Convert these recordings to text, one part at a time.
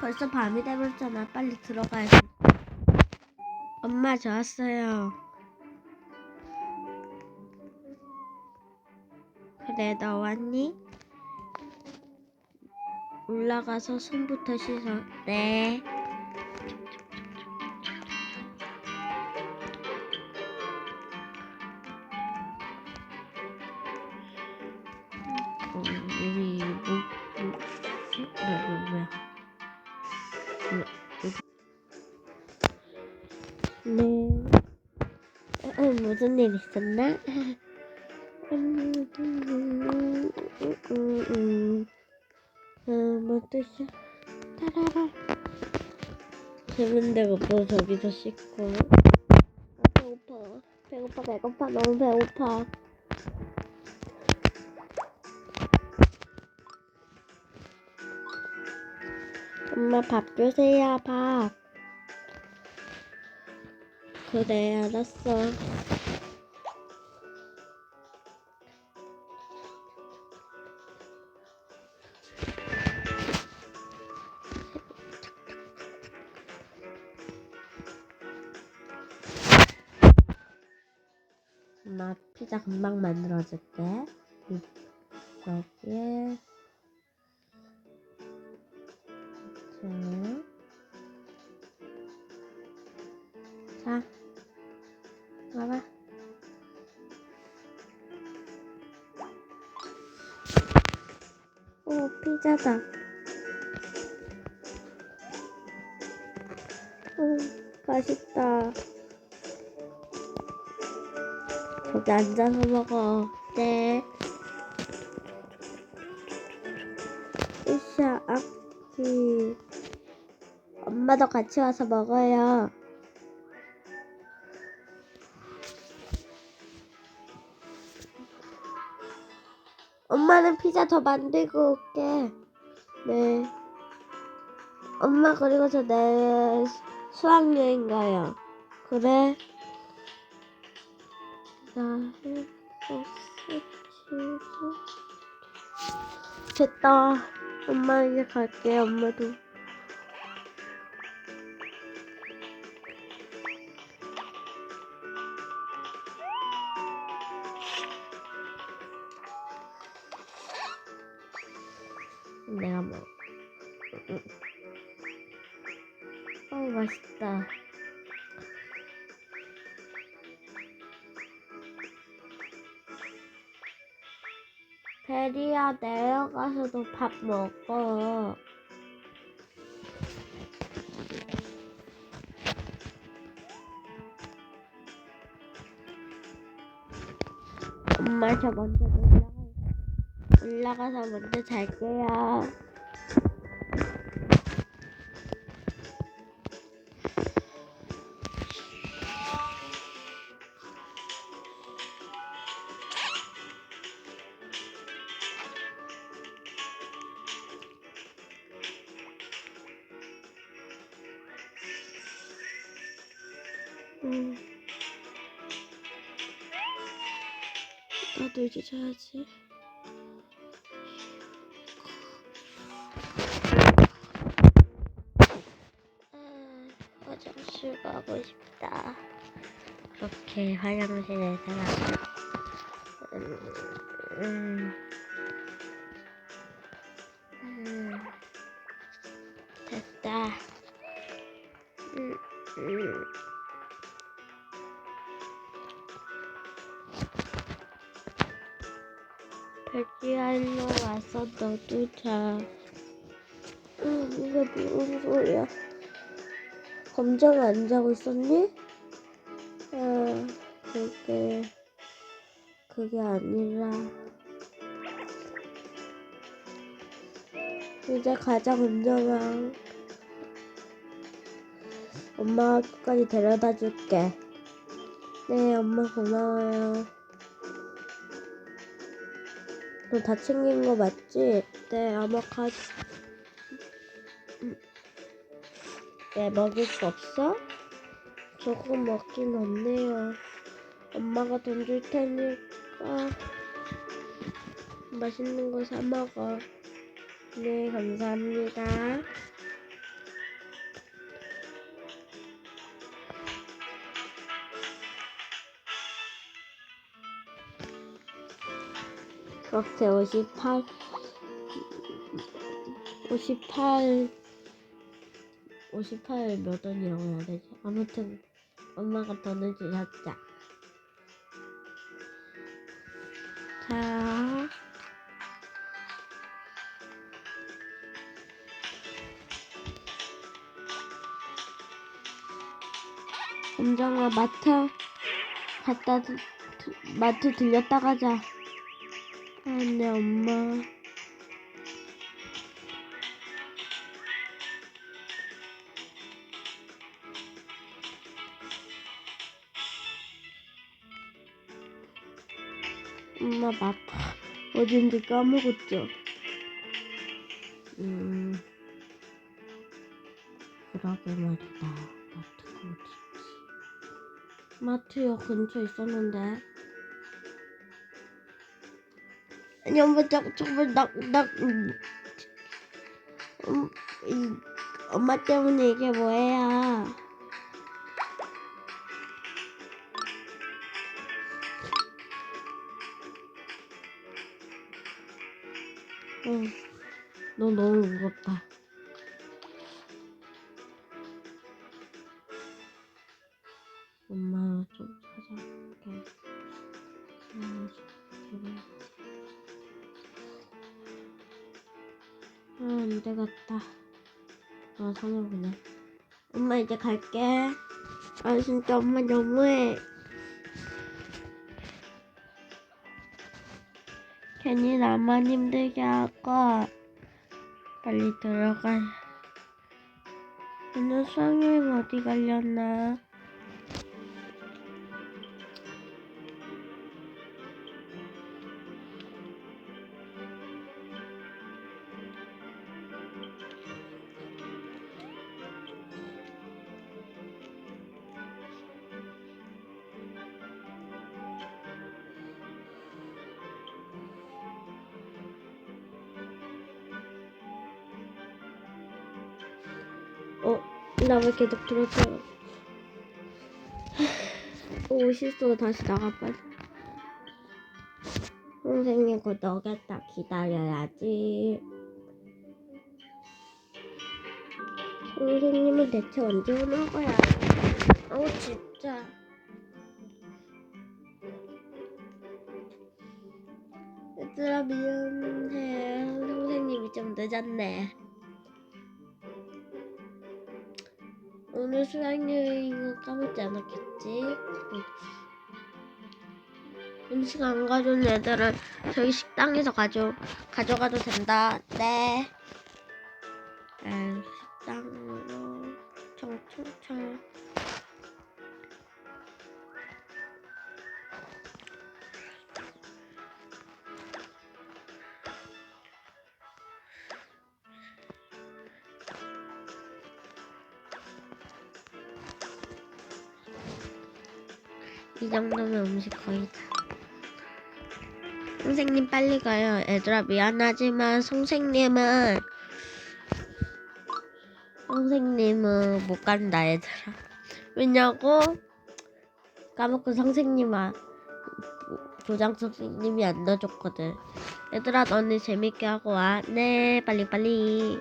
벌써 밤이 되버렸잖아. 빨리 들어가야지. 엄마 저 왔어요. 그래 너 왔니? 올라가서 손부터 씻어. 네. 음, 음. 어, 뭐 뜻이야? 따라라. 재밌는 데가 뭐 저기서 씻고. 아, 배고파. 배고파, 배고파. 너무 배고파. 엄마 밥 주세요, 밥. 그래, 알았어. 엄마 피자 금방 만들어줄게. 이- 여기에 자, 자, 봐봐. 오, 피자다. 음, 맛있다. 앉아서 먹어. 네. 으쌰, 아기. 엄마도 같이 와서 먹어요. 엄마는 피자 더 만들고 올게. 네. 엄마 그리고 저 내일 수학여행 가요. 그래. 나 소스 치즈. 됐다. 엄마 이제 갈게. 엄마도. 내가 먹어. 어 맛있다. 베리야 내려가서도 밥 먹어. 엄마 저 먼저 올라가 올라가서 먼저 잘게요. 음. 나도 이제 자야지. 아, 화장실 가고 싶다. 그렇게 화장실에 들어가. 음, 음, 음, 됐다. 음, 음. 일로 와서 너도 자. 응, 이게 무슨 소리야? 검정 안 자고 있었니? 아, 그게 그게 아니라 이제 가자 검정아. 엄마가 학교까지 데려다 줄게. 네, 엄마 고마워요. 너 다 챙긴 거 맞지? 네, 아마카스. 네, 먹을 수 없어? 조금 먹긴 없네요. 엄마가 돈 줄 테니까 맛있는 거 사 먹어. 네, 감사합니다. 그렇게 58 58 58 몇 원이라고 해야 되지? 아무튼 엄마가 돈을 주셨자. 자. 엄정아 마트 갔다 마트 들렸다 가자. 아, 네 엄마. 엄마 마트 어딘지 까먹었죠? 음. 그러게 말이다. 마트가 어디지? 마트역 근처에 있었는데. 엄마 저 정말 나나 음, 음, 이, 엄마 때문에 이게 뭐예요? 응, 너 너무 무겁다. 아, 그냥. 엄마 이제 갈게. 아, 진짜 엄마 너무해. 괜히 나만 힘들게 하고 빨리 들어가. 오늘 수학여행 어디 가려나? 나왜 계속 들어줘? 오, 실수로 다시 나가봐야 선생님 곧 오겠다. 기다려야지. 선생님은 대체 언제 오는 거야? 어우, 진짜. 얘들아, 미안해. 선생님이 좀 늦었네. 오늘 수학여행은 까먹지 않았겠지? 음식 안 가져온 애들은 저희 식당에서 가져 가져가도 된다. 네. 이 정도면 음식 거의 다. 선생님 빨리 가요. 얘들아 미안하지만 선생님은 선생님은 못 간다 얘들아. 왜냐고? 까먹고 선생님아 조장 선생님이 안 넣어줬거든. 얘들아 너네 재밌게 하고 와. 네 빨리 빨리.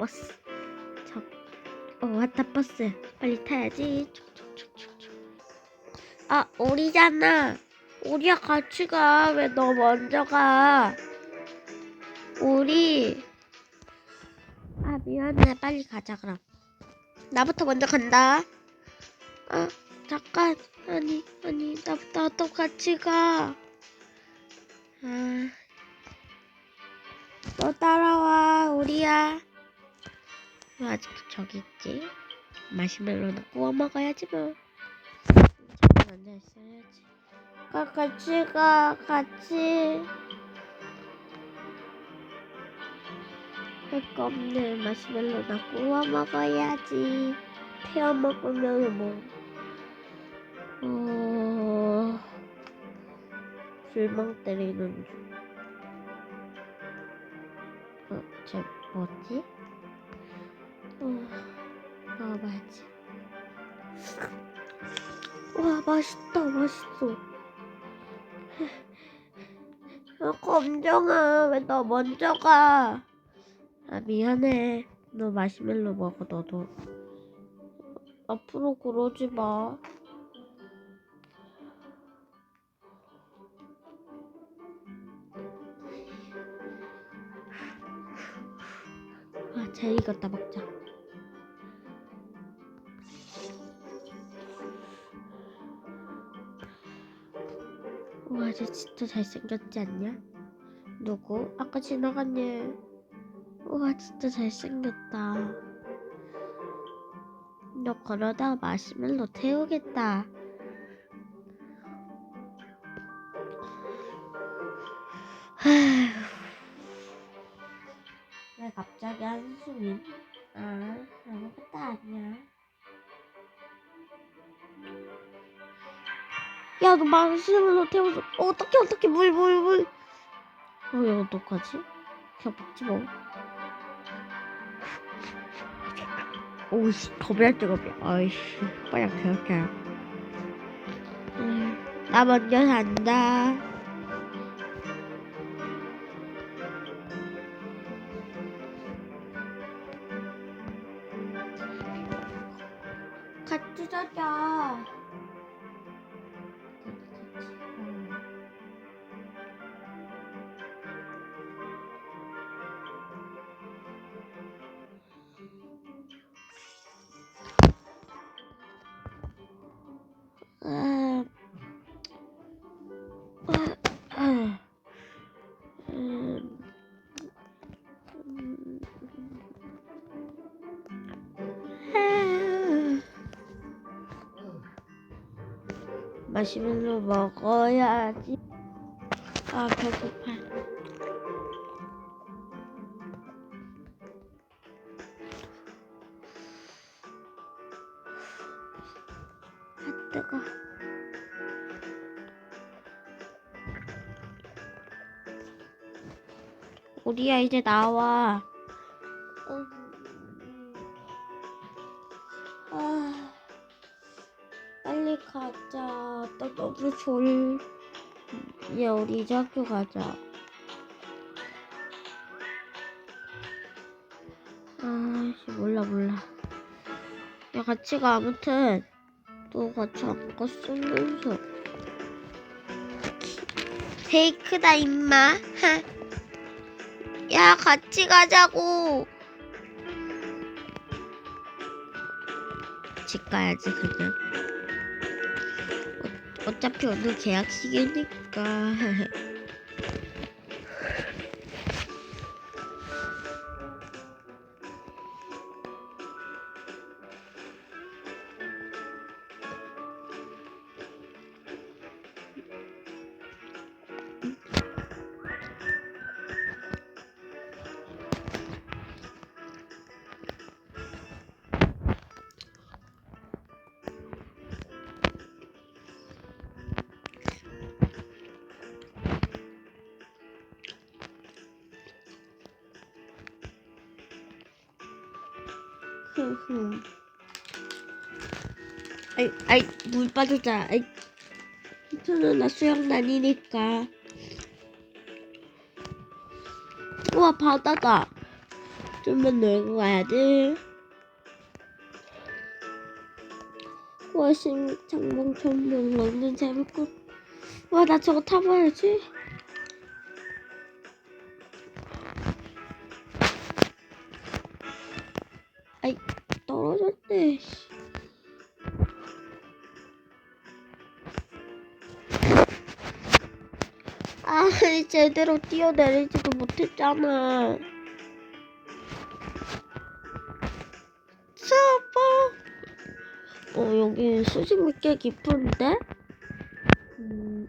버스. 저. 어 왔다 버스. 빨리 타야지. 아 우리잖아. 우리야 같이 가. 왜 너 먼저 가? 우리. 아 미안해. 빨리 가자 그럼. 나부터 먼저 간다. 아 잠깐. 아니 아니 나부터 또 같이 가. 아. 너 따라와 우리야. 왜 아직도 저기 있지? 마시멜로나 구워 먹어야지 뭐. 잠깐 앉아 있어야지. 가 같이 가 같이. 할거 없네 마시멜로나 구워 먹어야지. 태워 먹으면 뭐. 어. 불멍 때리는 중. 어, 쟤 뭐지? 어, 먹어봐야지. 와, 맛있다, 맛있어. 아, 검정아, 왜 너 먼저 가? 아, 미안해. 너 마시멜로 먹어, 너도. 앞으로 그러지 마. 아, 제일 익었다 먹자. 와, 쟤 진짜 잘생겼지 않냐? 누구? 아까 지나간 얘. 와, 진짜 잘생겼다. 너 그러다 마시멜로 태우겠다. 왜 갑자기 한숨이? 마시멜로 태워서 어, 어떡해, 어떡해, 물, 물, 물. 어, 어떡하지? 그냥 먹지 뭐. 오이씨, 겁이할 데가 없네. 아이씨, 빨리 그렇게. 음, 나 먼저 산다. 마시멜로 먹어야지. 아, 배고파. 아, 뜨거. 우리야 이제 나와. 나 너무 졸. 이제 우리 이제 학교 가자. 아씨 몰라 몰라. 야 같이 가 아무튼. 또 같이 안 갔으면서. 페이크다 임마. 하. 야 같이 가자고. 집 가야지 그냥. 어, 어차피 오늘 계약식이니까. 아이, 아이, 물 빠졌잖아. 아이, 저는 나 수영 다니니까. 우와, 바다다. 좀만 놀고 가야지. 우와, 신 장봉 천봉 완전 재밌고. 우와, 나 저거 타봐야지. 제대로 뛰어내리지도 못했잖아. 차봐. 어, 여기 수심이 꽤 깊은데? 음,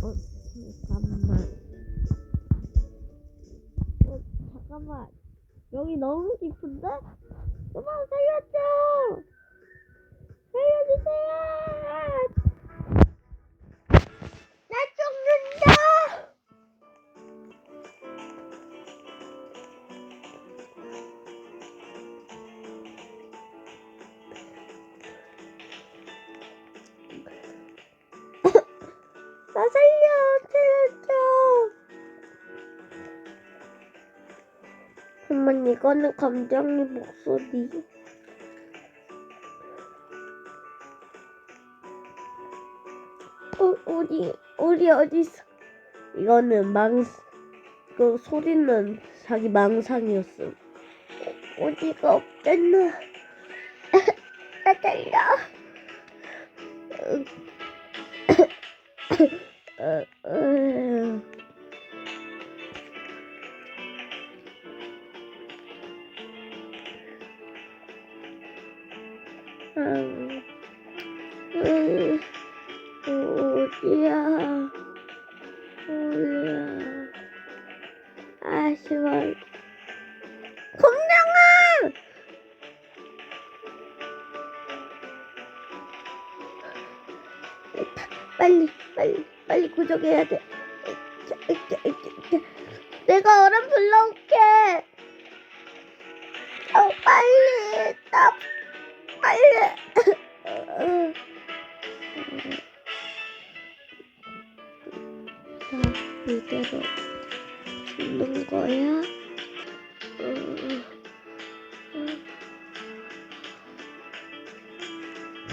어, 잠깐만. 어, 잠깐만. 여기 너무 깊은데? 살려줘! 살려주세요. 나 살려, 살려줘. 잠깐만, 이거는 감정이 목소리. 우리 우리 어디 있어? 이거는 망, 그 소리는 자기 망상이었음. 어, 어디가 없겠나? 나 달려. 어, 어. 아쉬워. 공룡아! 빨리, 빨리, 빨리 구조해야 돼.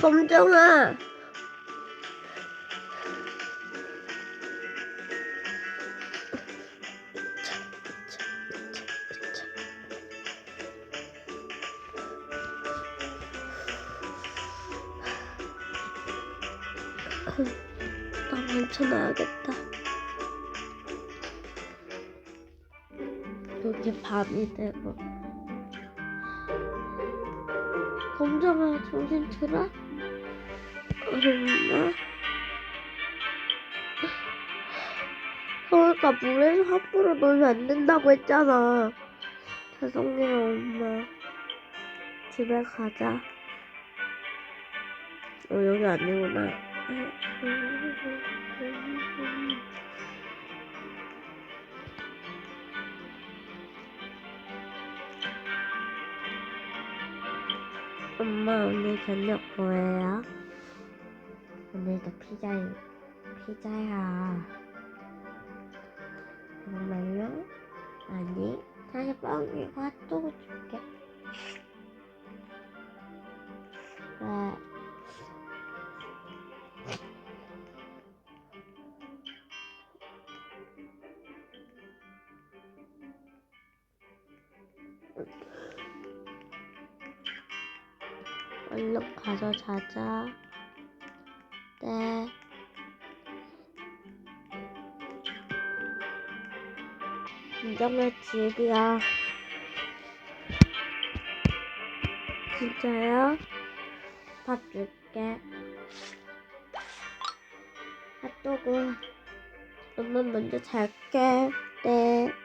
검정아. 나 먼저 나야겠다. 여기 밤이 되고. 검정아, 정신 들어? 엄마? 서울가 물에서 함부로 놀면 안 된다고 했잖아. 죄송해요, 엄마. 집에 가자. 어, 여기 아니구나. 엄마 오늘 저녁 뭐예요? 오늘도 피자 피자야. 정말요? 아니 사실 빵이고 핫도그 줄게. 네. 얼른 가서 자자. 네. 진정의 집이야. 진짜요? 밥 줄게. 핫도그. 엄마 먼저 잘게. 네.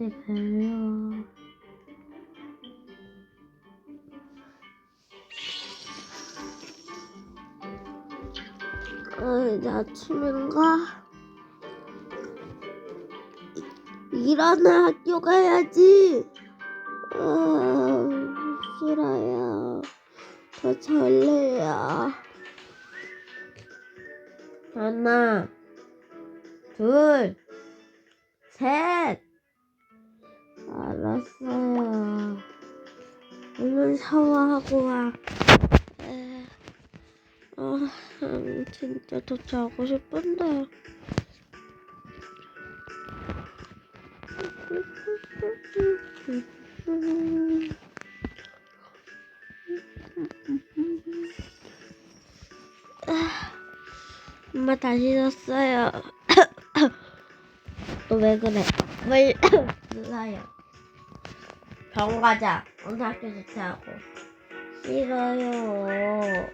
어디 별로. 어, 이제 아침인가? 일어나 학교 가야지. 아, 싫어요. 더 잘래요. 하나, 둘, 셋. 알았어요. 얼른 샤워하고 와. 에, 아, 음, 진짜 더 자고 싶은데. 아, 엄마 다시 잤어요. 너 왜 그래? 뭘 누나요? 병 가자. 오늘 학교 좋다고. 싫어요.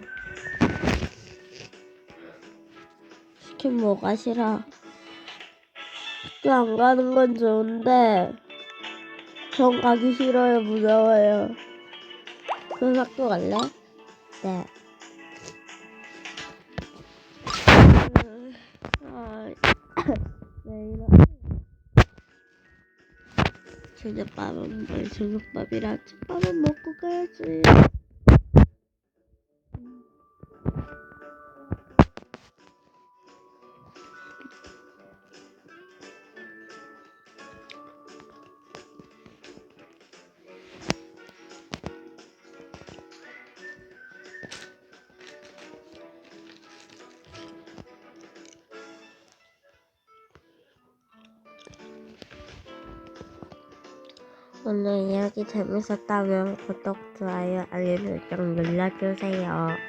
치킨 뭐가 싫어? 학교 안 가는 건 좋은데 전 가기 싫어요. 무서워요. 그럼 학교 갈래? 네. 저녁밥은 뭘 저녁밥이라 아침밥은 먹고 가야지. 이야기 재밌었다면 구독, 좋아요, 알림 설정 눌러주세요.